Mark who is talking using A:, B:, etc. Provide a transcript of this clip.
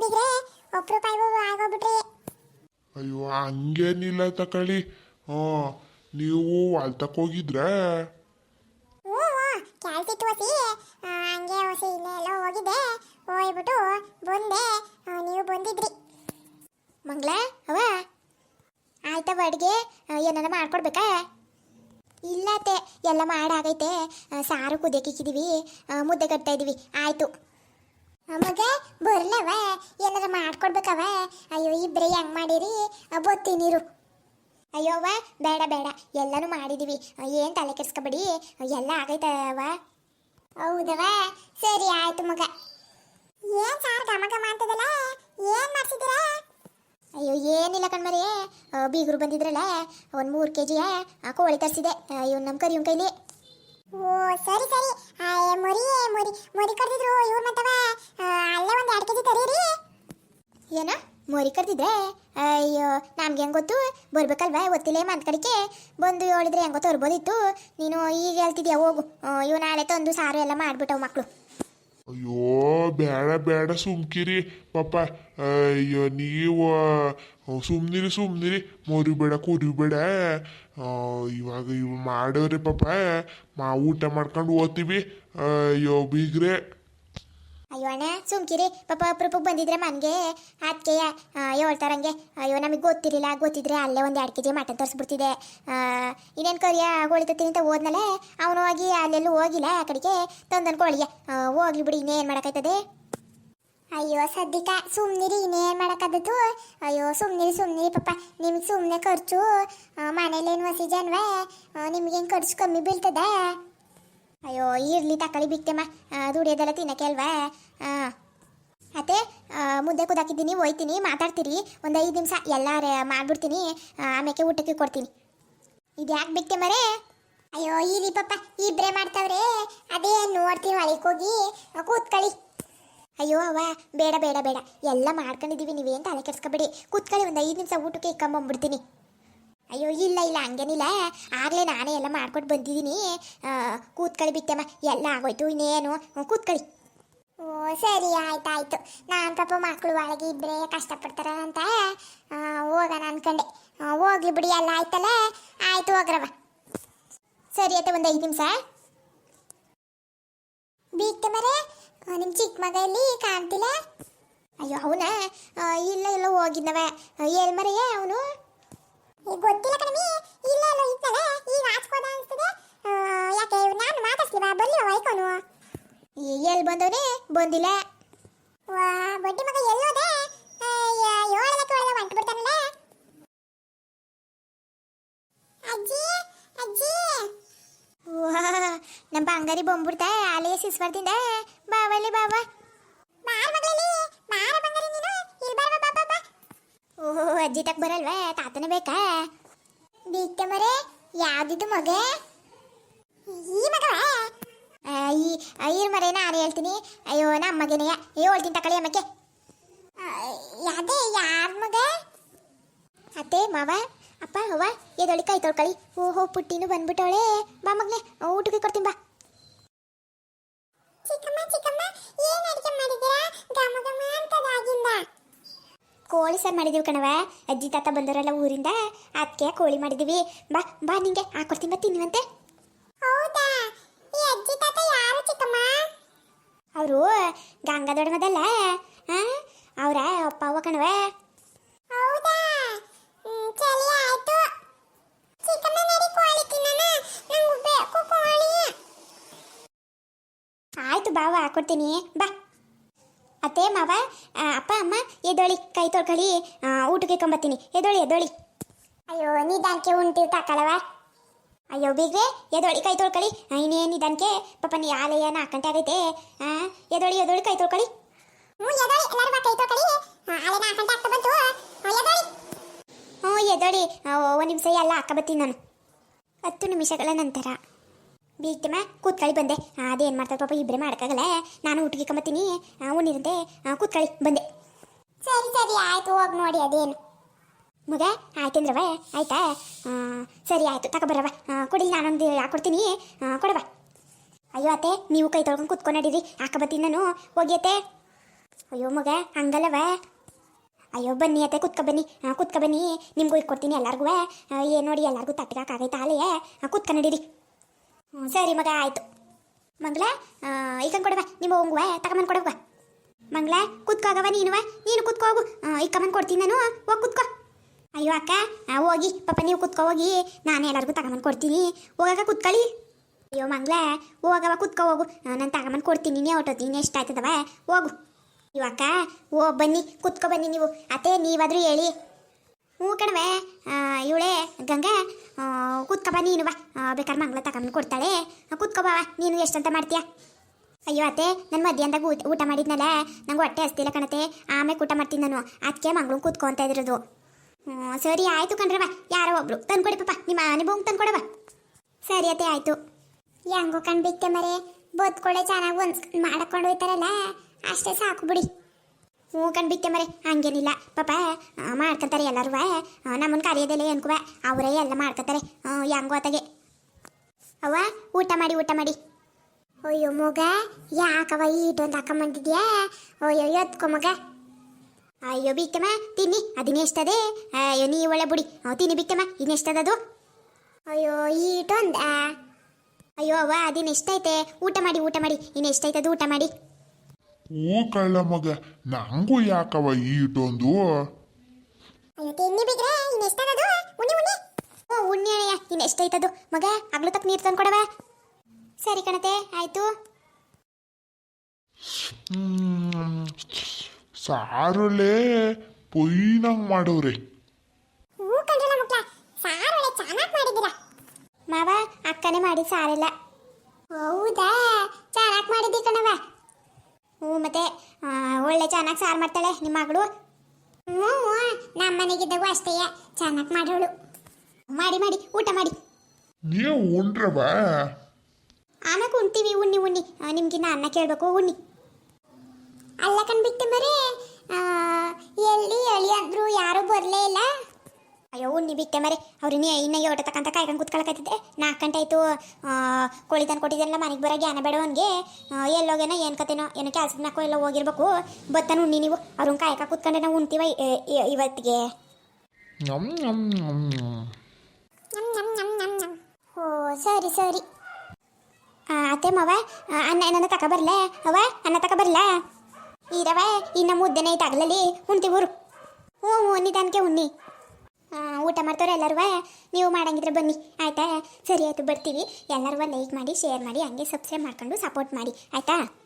A: ಬಿಗ್ರೆ ಒಬ್ರು ಪಾಯ್ವು ಆಗೋಗ್ಬಿಟ್ರಿ.
B: ಅಯ್ಯೋ ಹಂಗೇನಿಲ್ಲ ತಕಳಿ. ಹಾ ನೀವು ಹೊಲ್ತಕ್ಕೆ ಹೋಗಿದ್ರೆ?
A: ಓ ಹೊಸಿ ಆ, ಹಂಗೆ ಹೊಸಿ ಇಲ್ಲೇ ಎಲ್ಲ ಹೋಗಿದ್ದೆ. ಹೋಗ್ಬಿಟ್ಟು ಬಂದೆ. ಆ, ನೀವು ಬಂದಿದ್ರಿ. ಮಂಗ್ಲ ಅವ ಆಯ್ತವ ಅಡುಗೆ. ಏನಾರ ಮಾಡ್ಕೊಡ್ಬೇಕಾ? ಇಲ್ಲ ಅತ್ತೆ ಎಲ್ಲ ಮಾಡಾಗೈತೆ ಆ, ಸಾರು ಕುದಿಯಕ್ಕಿಕ್ಕಿದೀವಿ ಮುದ್ದೆ ಕಟ್ತಾ ಇದ್ದೀವಿ ಆಯ್ತು. ಮಗ ಬರ್ಲವ, ಏನಾರ ಮಾಡ್ಕೊಡ್ಬೇಕವ? ಅಯ್ಯೋ, ಇಬ್ರೇ ಹೆಂಗ್ ಮಾಡಿರಿ? ಬತ್ತೀನಿರು ಅಯ್ಯೋವ ಬೇಡ ಬೇಡ. ಎಲ್ಲಾನು ಮಾಡಿದೀವಿ. ಏನು ತಲೆ ಕೆಡ್ಸ್ಕೊಬೇಡಿ. ಎಲ್ಲ ಆಗೈತವ. ಹೌದವ? ಸರಿ, ಆಯ್ತು ಮಗ. ಏನ್ ಸಾರ್ ಘಮ ಘಮ ಅಂತದಲ್ಲ? ಏನ್ ಅಯ್ಯೋ, ಏನಿಲ್ಲ ಕಣ್ಮರಿ. ಬೀಗರು ಬಂದಿದ್ರಲ್ಲ. ಒಂದು ಮೂರು ಕೆ ಜಿಯ ಕೋಳಿ ತರಿಸಿದೆ. ನಮ್ಮ ಕರಿ ಇವ್ನ ಕೈಲಿ. ಓ, ಸರಿ ಸರಿ. ಆಯ್ ಮೊರಿ ಮೊರಿ. ಮೊರಿ ಕರ್ದಿದ್ರು ಇವ್ರು ಮತ್ತವ ಅಲ್ಲೇ ಒಂದು ಎರಡು ಕೆಜಿ ತರೀರಿ. ಏನ? ಮೊರಿ ಕರೆದಿದ್ರೆ ಅಯ್ಯೋ, ನಮ್ಗೆ ಹೆಂಗ್ ಗೊತ್ತು? ಬರ್ಬೇಕಲ್ವಾ ಗೊತ್ತಿಲ್ಲ ಮಂತ್ ಕಡಿಕೆ? ಬಂದು ಹೇಳಿದ್ರೆ ಹೆಂಗೋ ತರ್ಬೋದಿತ್ತು. ನೀನು ಈಗ ಹೇಳ್ತಿದ್ಯಾ, ಹೋಗು. ಇವ್ ನಾಳೆ ತಂದು ಸಾರು ಎಲ್ಲ ಮಾಡ್ಬಿಟ್ಟವು ಮಕ್ಕಳು
B: ಅಯ್ಯೋ, ಬೇಡ ಬೇಡ, ಸುಮ್ಕಿರಿ. ಪಾಪ, ಅಯ್ಯೋ, ನೀವು ಸುಮ್ನಿರಿ ಸುಮ್ನಿರಿ. ಮರಿಬೇಡ, ಕುರಿಬೇಡ. ಇವಾಗ ಇವ್ ಮಾಡವ್ರಿ ಪಾಪ ಮಾ ಊಟ ಮಾಡ್ಕೊಂಡು ಓದ್ತೀವಿ. ಅಯ್ಯೋ, ಬೀಗ್ರೆ.
A: ಅಯ್ಯೋ ಅಣ್ಣ, ಸುಮ್ಕಿರಿ. ಪಾಪ ಅಪ್ರೂಪಕ್ಕೆ ಬಂದಿದ್ರೆ ಮನ್ಗೆ ಅದಕ್ಕೆ ಹೇಳ್ತಾರಂಗೆ, ಅಯ್ಯೋ ನಮಗೆ ಗೊತ್ತಿರಲಿಲ್ಲ, ಗೊತ್ತಿದ್ರೆ ಅಲ್ಲೇ ಒಂದು ಎರಡು ಕೆ ಜಿ ಮಟನ್ ತರಿಸ್ಬಿಡ್ತಿದೆ ಇನ್ನೇನು ಕರಿಯ ಹೋಳಿತತ್ತೀನಿ ಅಂತ ಹೋದ್ನಲ್ಲ ಅವನು ಹೋಗಿ ಅಲ್ಲೆಲ್ಲೂ ಹೋಗಿಲ್ಲ, ಆ ಕಡೆಗೆ ತಂದನ್ ಕೋಳಿಗೆ. ಹೋಗ್ಲಿ ಬಿಡಿ, ಇನ್ನೇನು ಮಾಡೋಕ್ಕಾಯ್ತದೆ? ಅಯ್ಯೋ ಸದ್ಯಕ್ಕ ಸುಮ್ನಿರಿ, ಇನ್ನೇನು ಮಾಡೋಕ್ಕಾದತ್ತು ಅಯ್ಯೋ ಸುಮ್ನಿರಿ ಸುಮ್ನಿರಿ ಪಾಪ, ನಿಮ್ಗೆ ಸುಮ್ಮನೆ ಖರ್ಚು. ಮನೇಲೇನು ವಸಿ ಜನ್ವ ನಿಮ್ಗೇನು ಖರ್ಚು ಕಮ್ಮಿ ಬೀಳ್ತದ? ಅಯ್ಯೋ, ಇರ್ಲಿ ತಕ್ಕಳಿ ಬಿಕ್ತೆಮ್ಮ ದುಡಿಯೋದೆಲ್ಲ ತಿನ್ನಕ್ಕೆ ಅಲ್ವಾ ಅತ್ತೆ ಮುದ್ದೆ ಕುದಾಕಿದ್ದೀನಿ ಹೋಯ್ತೀನಿ ಮಾತಾಡ್ತೀರಿ. ಒಂದು ಐದು ನಿಮಿಷ ಎಲ್ಲ ಮಾಡ್ಬಿಡ್ತೀನಿ. ಆಮೇಲೆ ಊಟಕ್ಕೆ ಕೊಡ್ತೀನಿ. ಇದು ಯಾಕೆ ಬಿಕ್ತೆ ಮರೆ? ಅಯ್ಯೋ ಇರಿ ಪಪ್ಪ ಇಬ್ಬರೇ ಮಾಡ್ತಾವ್ರೆ. ಅದೇ ನೋಡ್ತೀನಿ ಒಳಗೆ ಹೋಗಿ. ಕೂತ್ಕೊಳ್ಳಿ ಅಯ್ಯೋ ಅವ ಬೇಡ ಬೇಡ ಬೇಡ. ಎಲ್ಲ ಮಾಡ್ಕೊಂಡಿದೀವಿ, ನೀವೇನು ತಲೆ ಕೆಡ್ಸ್ಕೊಬೇಡಿ. ಕೂತ್ಕೊಳ್ಳಿ ಒಂದು ಐದು ನಿಮಿಷ ಊಟಕ್ಕೆ ಇಕ್ಕೊಂಬಂದ್ಬಿಡ್ತೀನಿ. ಅಯ್ಯೋ, ಇಲ್ಲ ಇಲ್ಲ, ಹಂಗೇನಿಲ್ಲ. ಆಗಲೇ ನಾನೇ ಎಲ್ಲ ಮಾಡ್ಕೊಟ್ಟು ಬಂದಿದ್ದೀನಿ ಕೂತ್ಕೊಳ್ಳಿ ಬಿಟ್ಟಮ್ಮ. ಎಲ್ಲ ಆಗೋಯ್ತು, ಇನ್ನೇನು? ಕೂತ್ಕೊಳ್ಳಿ ಓ, ಸರಿ, ಆಯ್ತಾಯ್ತು. ಆಯ್ತು ನಾನು ಪಾಪ ಮಕ್ಕಳು ಒಳಗೆ ಇಬ್ಬರೇ ಕಷ್ಟಪಡ್ತಾರೆ ಅಂತ ಹೋಗೋಣ ಅಂದ್ಕೊಂಡೆ ಹೋಗ್ಲಿ ಬಿಡಿ, ಎಲ್ಲ ಆಯ್ತಲ್ಲ? ಆಯ್ತು ಹೋಗ್ರವ ಸರಿ, ಆಯ್ತು, ಒಂದು ಐದು ನಿಮಿಷ. ಬಿಟ್ಟೆ ಮರೆ ನಿಮ್ಮ ಚಿಕ್ಕ ಮಗ ಎಲ್ಲಿ ಕಾಣ್ತಿಲ್ಲ? ಅಯ್ಯೋ, ಅವನ ಇಲ್ಲ ಇಲ್ಲ, ಹೋಗಿದ್ದವ. ಎಲ್ಲಿ ಮರೆಯೇ ಅವನು? ಈಗ ಗೊತ್ತಿಲ್ಲ ಕಣಮಿ ಇಲ್ಲ ಎಲ್ಲ ಇತ್ತಲ್ಲ ಈಗ ಹಾಚ್ಕೋದ ಅನ್ಸ್ತದೆ. ಯಾಕೆ ನಾನು ಮಾತಾಡ್ಸ್ಲಿವಾ? ಬರ್ಲಿ ವೈಕೋನು ಎಲ್ಲಿ ಬಂದವನೇ? ಬಂದಿಲ್ಲ. ವಾ ಬಡ್ಡಿ ಮಗ ಎಲ್ಲೋದೆ ಏಳದಕ್ಕೆ ಒಳ್ಳೆ ಹೊಂಟು ಬಿಡ್ತಾನಲ್ಲ? ಅಜ್ಜಿ ಅಜ್ಜಿ. ವಾ ನಮ್ಮ ಬಂಗಾರಿ ಬಂದ್ಬಿಡ್ತಾ. ಅಲ್ಲೇ ಸಿಸ್ಬಾರ್ದಿಂದ ಬಾವಲ್ಲಿ ಬಾವ ಅಜ್ಜಿ ತಕ್ ಬರಲ್ವಾ? ತಾತನ ಬೇಕಾ? ದೀಕ್ತ ಮರೆ ಯಾವ್ದಿದ್ದು ಮಗ? ಈ ಮಗವ? ಈ ಐರ್ ಮರೆ ನಾನು ಹೇಳ್ತೀನಿ. ಅಯ್ಯೋ ನಮ್ಮ ಮಗನೇ. ಹೇಳ್ತೀನಿ ತಕೊಳ್ಳಿ ಅಮ್ಮಕ್ಕೆ. ಯಾವ್ದೇ, ಯಾರ ಮಗ? ಅತ್ತೆ, ಮಾವ, ಅಪ್ಪ, ಅವ್ವ ಎದೊಳಿ ಕೈ ತೊಳ್ಕೊಳ್ಳಿ. ಓಹೋ, ಪುಟ್ಟಿನು ಬಂದ್ಬಿಟ್ಟವಳೆ. ಬಾ ಮಗ್ನೆ ಊಟಕ್ಕೆ ಕೊಡ್ತೀನಿ, ಬಾ. ಚಿಕ್ಕಮ್ಮ ಚಿಕ್ಕಮ್ಮ, ಏನ್ ಅಡಿಗೆ ಮಾಡಿದ್ದೀರಾ? ಗಮ ಗಮ ಅಂತದಾಗಿಂದ ಕೋಳಿ ಸಾರು ಮಾಡಿದೀವಿ ಕಣವ ಅಜ್ಜಿ ತಾತ ಬಂದವರಲ್ಲ ಊರಿಂದ ಅದಕ್ಕೆ ಕೋಳಿ ಮಾಡಿದೀವಿ. ಬಾ ಬಾ ನಿಂಗೆ ಹಾಕೊಡ್ತೀನಿ ಬಾ ತಿನ್ನುವಂತೆ. ಹೌದಾ? ಈ ಅಜ್ಜಿ ತಾತ ಯಾರು ಚಿಕ್ಕಮ್ಮ? ಅವರು ಗಂಗಾ ದೊಡ್ಡಮದಲ್ಲ ಅವರ ಅಪ್ಪ ಅವ್ವ ಕಣವ ಹೌದಾ? ಆಯ್ತು. ಚಿಕ್ಕಮ್ಮ ನಡಿ ಕೋಳಿ ತಿನ್ನೋಣ. ನಂಗೆ ಬೇಕು ಕೋಳಿ. ಆಯ್ತು ಬಾವ ಹಾಕೊಡ್ತೀನಿ ಬಾ. ಅತ್ತೆ ಮಾವ ಅಪ್ಪ, ಅಮ್ಮ ಎದೋಳಿ ಕೈ ತೊಳ್ಕೊಳ್ಳಿ ಊಟಕ್ಕೆ ಕಂಬತ್ತೀನಿ ಎದೋಳಿ ಎದೋಳಿ ಅಯ್ಯೋ, ನಿಧಾನಕ್ಕೆ ಉಂಟು ತಾಕಳವ. ಅಯ್ಯೋ, ಬೀಗ್ರೆ ಎದೋಳಿ ಕೈ ತೊಳ್ಕೊಳ್ಳಿ. ಇನ್ನೇನು ನಿಧಾನಕ್ಕೆ? ಪಾಪ, ನೀ ಆಲಯ ನಾಲ್ಕು ಗಂಟೆ ಆಗೈತೆ ಎದೊಳಿ ಎದೋಳಿ ಕೈ ತೊಳ್ಕೊಳ್ಳಿ. ಹ್ಞೂ ಎದೋಳಿ ಎಲ್ಲರೂ ಕೈ ತೊಳ್ಕೊಳ್ಳಿ. ಗಂಟೆ ಬಂತು. ಹ್ಞೂ ಎದೋಳಿ ಒಂದು ನಿಮಿಷ, ಎಲ್ಲ ಹಾಕ ನಾನು. ಹತ್ತು ನಿಮಿಷಗಳ ನಂತರ. ಬೀಗ್ತಮ್ಮ ಕೂತ್ಕೊಳ್ಳಿ ಬಂದೆ. ಅದೇನು ಮಾಡ್ತಾರೆ ಪಾಪ ಇಬ್ಬರೇ ಮಾಡೋಕ್ಕಾಗಲ್ಲ. ನಾನು ಊಟಕ್ಕೆ ಕಂಬತ್ತೀನಿ ಉಣ್ಣಿರಂತೆ ಕೂತ್ಕೊಳ್ಳಿ ಬಂದೆ. ಸರಿ ಸರಿ ಆಯಿತು ಹೋಗಿ ನೋಡಿ ಅದೇನು. ಮಗ ಆಯ್ತಂದ್ರವ ಆಯ್ತಾ? ಸರಿ ಆಯಿತು ತಗೊಬರವ ಕೊಡಿ ನಾನೊಂದು ಹಾಕೊಡ್ತೀನಿ ಕೊಡ್ತೀನಿ. ಕೊಡವ ಅಯ್ಯೋ ಅತ್ತೆ ನೀವು ಕೈ ತೊಳ್ಕೊಂಡು ಕೂತ್ಕೊಂಡು ನಡೀರಿ. ಹಾಕ ಬರ್ತೀನಿ ನಾನು. ಹೋಗಿ ಅತ್ತೆ. ಅಯ್ಯೋ ಮಗ ಹಂಗಲ್ಲವ ಅಯ್ಯೋ ಬನ್ನಿ ಅತ್ತೆ ಕೂತ್ಕೊ ಬನ್ನಿ. ಕೂತ್ಕೊ ಬನ್ನಿ. ನಿಮ್ಗೂ ಇಟ್ಕೊಡ್ತೀನಿ ಎಲ್ಲರಿಗೂ ಏನು ನೋಡಿ ಎಲ್ಲರಿಗೂ ತಟ್ಟಗಾಕಾಗೈತೆ ಹಾಲೆಯೇ ಕುತ್ಕ ನಡೀರಿ. ಹ್ಞೂ ಸರಿ ಮಗ, ಆಯಿತು. ಮಂಗ್ಲ ಈಗ ಕೊಡವ ನಿಮ್ಮ ಹೋಗುವ ತಗೊಂಬಂದು ಕೊಡವ ಮಂಗ್ಲ ಕುತ್ಕೋಗವ ನೀನುವ, ನೀನು ಕುತ್ಕೋಗು ಇಕ್ಕಮ್ಮನ್ ಕೊಡ್ತೀನಿ ನಾನು, ಹೋಗಿ ಕುತ್ಕೋ. ಅಯ್ಯೋ ಅಕ್ಕ ಹೋಗಿ, ಪಾಪ ನೀವು ಕುತ್ಕೋ ಹೋಗಿ, ನಾನು ಎಲ್ಲರಿಗೂ ತಗೊಂಬಂದು ಕೊಡ್ತೀನಿ. ಹೋಗಾಕ ಕುತ್ಕೊಳ್ಳಿ ಅಯ್ಯೋ ಮಂಗ್ಲ ಹೋಗವ ಕುತ್ಕೋ ಹೋಗು. ನಾನು ತಗೊಂಬಂದು ಕೊಡ್ತೀನಿ ನೀ ಎಷ್ಟು ಆಯ್ತದವ ಹೋಗು. ಅಯ್ಯೋ ಅಕ್ಕ, ಓ, ಬನ್ನಿ, ಕುತ್ಕೋ ಬನ್ನಿ ನೀವು. ಅತ್ತೆ, ನೀವಾದರೂ ಹೇಳಿ. ಹ್ಞೂ ಕಣವೆ ಇವಳೆ ಗಂಗಾ ಕೂತ್ಕೊಬ ನೀನು ಬಾ. ಬೇಕಾದ್ರೆ ಮಂಗ್ಲ ತಗೊಂಡು ಕೊಡ್ತಾಳೆ. ಬಾ ನೀನು ಎಷ್ಟಂತ ಮಾಡ್ತೀಯ? ಅಯ್ಯೋ ಅತ್ತೆ, ನಾನು ಮಧ್ಯಾಹ್ನದಾಗ ಊಟ ಊಟ ಮಾಡಿದ್ನಲ್ಲ, ನಂಗೆ ಹೊಟ್ಟೆ ಹಸ್ತಿಲ್ಲ ಕಣತೆ ಆಮೇಲೆ ಊಟ ಮಾಡ್ತೀನಿ ನಾನು. ಅದಕ್ಕೆ ಮಂಗ್ಳು ಕೂತ್ಕೊ ಅಂತ ಇದ್ರದು ಸರಿ, ಆಯಿತು ಕಣ್ರವ ಯಾರೋ ಒಬ್ರು ತಂದ್ಕೊಡಿ ಪಾಪ. ನಿಮ್ಮ ನಿಮ್ಮ ತಂದ್ಕೊಡವ ಸರಿ ಅತ್ತೆ, ಆಯಿತು. ಹೆಂಗೋ ಕಣ್ಬಿಟ್ಟೆ ಮರೆ. ಬದುಕೊಳ್ಳೆ ಚೆನ್ನಾಗಿ ಹೊಂದ್ಸ್ಕೊಂಡು ಮಾಡ್ಕೊಂಡು ಹೋಯ್ತಾರಲ್ಲ. ಅಷ್ಟೇ ಸಾಕು ಬಿಡಿ. ಹ್ಞೂ ಕಣ್ಬಿಟ್ಟೆ ಮರೆ, ಹಂಗೇನಿಲ್ಲ. ಪಾಪ ಮಾಡ್ಕೊತಾರೆ ಎಲ್ಲರೂ ನಮ್ಮನ್ನು ಕರೆಯೋದಿಲ್ಲ ಅನ್ಕುವ. ಅವರೇ ಎಲ್ಲ ಮಾಡ್ಕೊತಾರೆ ಹೆಂಗೋ ಅತ್ತಗೆ ಅವ್ವ, ಊಟ ಮಾಡಿ ಊಟ ಮಾಡಿ. ಅಯ್ಯೋ ಮಗ ಯಾಕವ ಈಟೊಂದು ಹಾಕೊಂಬಂದಿದ್ಯಾ? ಅಯ್ಯೋ, ಎತ್ಕೊ ಮಗ. ಅಯ್ಯೋ ಬಿಕ್ಕಮ್ಮ ತಿನ್ನಿ ಅದಿನೆಷ್ಟದೆ ಅಯ್ಯೋ, ನೀ ಒಳ್ಳೆ ಬುಡಿ. ಅವ್ ತಿನ್ನಿ ಬಿಕ್ಕಮ್ಮ ಇನ್ನೆಷ್ಟದದು? ಅಯ್ಯೋ ಈಟೊಂದ ಅಯ್ಯೋ ಅವ್ವ ಅದಿನ್ನೆಷ್ಟೈತೆ ಊಟ ಮಾಡಿ ಊಟ ಮಾಡಿ ಇನ್ನೆಷ್ಟೈತದು ಊಟ ಮಾಡಿ?
B: ಹೂ ಕಳ್ಳ ಮಗ. ನಂಗೂ ಯಾಕವ ಈಟೊಂದು
A: ಅಯ್ಯೋ ತಿನ್ನಿ ಬಿಗ್ರೆ ಉಣ್ಣಿ ಉಣ್ಣಿ. ಓ ಉಣ್ಣಿ ಅಣ್ಣಯ್ಯ ಐತದು ಮಗ ಆಗ್ಲು ತಕ್ಕ ನೀರು ತಂದು ಕೊಡವ ಸರಿ ಕಣತೆ ಆಯ್ತು.
B: ಸಾರುಲೇ ಪೊಯ್ನಂಗ್ ಮಾಡವ್ರೆ
A: ಹೂ ಕಂಡ್ರಲ್ಲ ಸಾರು ಒಳ್ಳೆ ಚೆನ್ನಾಗಿ ಮಾಡಿದ್ದೀರಾ. ಮಾವ ಅಕ್ಕನೇ ಮಾಡಿ ಸಾರಿಲ್ಲ. ಹೌದಾ? ಚೆನ್ನಾಗಿ ಮಾಡಿದ್ದಿ ಕಣವ ಹ್ಞೂ ಮತ್ತೆ ಒಳ್ಳೆ ಚೆನ್ನಾಗಿ ಸಾರು ಮಾಡ್ತಾಳೆ ನಿಮ್ಮ ಮಗಳು? ಹ್ಞೂ ನಮ್ಮ ಮನೆಗಿದ್ದಾಗೂ ಅಷ್ಟೇ ಚೆನ್ನಾಗಿ ಮಾಡೋಳು ಮಾಡಿ ಮಾಡಿ ಊಟ ಮಾಡಿ.
B: ನೀವು ಉಂಡ್ರವಾ?
A: ಆಮೇಲೆ ಉಣ್ತೀವಿ ಉಣ್ಣಿ ಉಣ್ಣಿ. ನಿಮ್ಗಿನ್ನ ಅನ್ನ ಕೇಳಬೇಕು ಉಣ್ಣಿ. ಅಲ್ಲ ಕಣ್ಬಿಟ್ಟೆ ಮರೆ ಆ, ಎಲ್ಲಿ ಅಯ್ಯೋ ಉಣ್ಣಿ ಬಿಟ್ಟೆ ಮರೆ. ಅವ್ರು ನೀ ಇನ್ನ ಯೋಟ ತಕ್ಕಂತ ಕಾಯ್ಕೊಂಡು ಕುತ್ಕೊಳಕತ್ತಿದ್ದೆ. ನಾಲ್ಕು ಗಂಟೆ ಆಯ್ತು ಕೋಳಿ ತಂದು ಕೊಟ್ಟಿದ್ದೆಲ್ಲ ಮನೆಗೆ ಬರೋ ಜ್ಞಾನ ಬೇಡ ಅವನಿಗೆ ಎಲ್ಲೋಗೇನೋ ಏನು ಕತೆನೋ ಏನೋ ಕೆಲ್ಸಕ್ಕೆ ನಾಕೋ ಎಲ್ಲ ಹೋಗಿರ್ಬೇಕು. ಬತ್ತಾನು ಉಣ್ಣಿ ನೀವು. ಅವ್ರನ್ನ ಕಾಯಕ ಕುತ್ಕೊಂಡೆ ನಾವು ಉಣ್ತೀವ ಇವತ್ತಿಗೆ. ಓ ಸರಿ ಸರಿ. ಅತ್ತೆ ಮವ ಅನ್ನ ಏನನ್ನ ತಕ ಬರಲೇ? ಅವ ಅನ್ನ ತಕ ಬರ್ಲ? ಈರವ ಇನ್ನ ಮುದ್ದೆನೇ ಆಗ್ಲಲ್ಲಿ ಅಗಲಲ್ಲಿ ಊರು ಹ್ಞೂ ಹ್ಞೂ ನಿಧಾನಕ್ಕೆ ಉಣ್ಣಿ. ಊಟ ಮಾಡ್ತಾರೆ ಎಲ್ಲರೂ ನೀವು ಮಾಡಂಗಿದ್ರೆ ಬನ್ನಿ. ಆಯ್ತಾ? ಸರಿ, ಆಯಿತು, ಬರ್ತೀವಿ. ಎಲ್ಲರೂ ಲೈಕ್ ಮಾಡಿ ಶೇರ್ ಮಾಡಿ, ಹಂಗೆ ಸಬ್ಸ್ಕ್ರೈಬ್ ಮಾಡ್ಕೊಂಡು ಸಪೋರ್ಟ್ ಮಾಡಿ. ಆಯ್ತಾ?